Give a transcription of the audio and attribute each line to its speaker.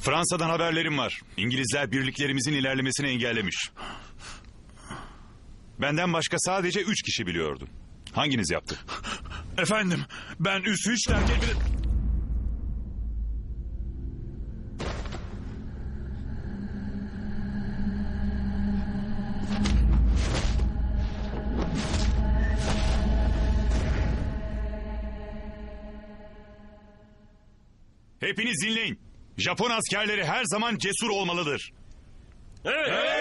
Speaker 1: Fransa'dan haberlerim var. İngilizler birliklerimizin ilerlemesini engellemiş. Benden başka sadece üç kişi biliyordu. Hanginiz yaptı?
Speaker 2: Efendim ben üssü hiç terk etmedim.
Speaker 1: Hepiniz dinleyin. Japon askerleri her zaman cesur olmalıdır.
Speaker 2: Evet.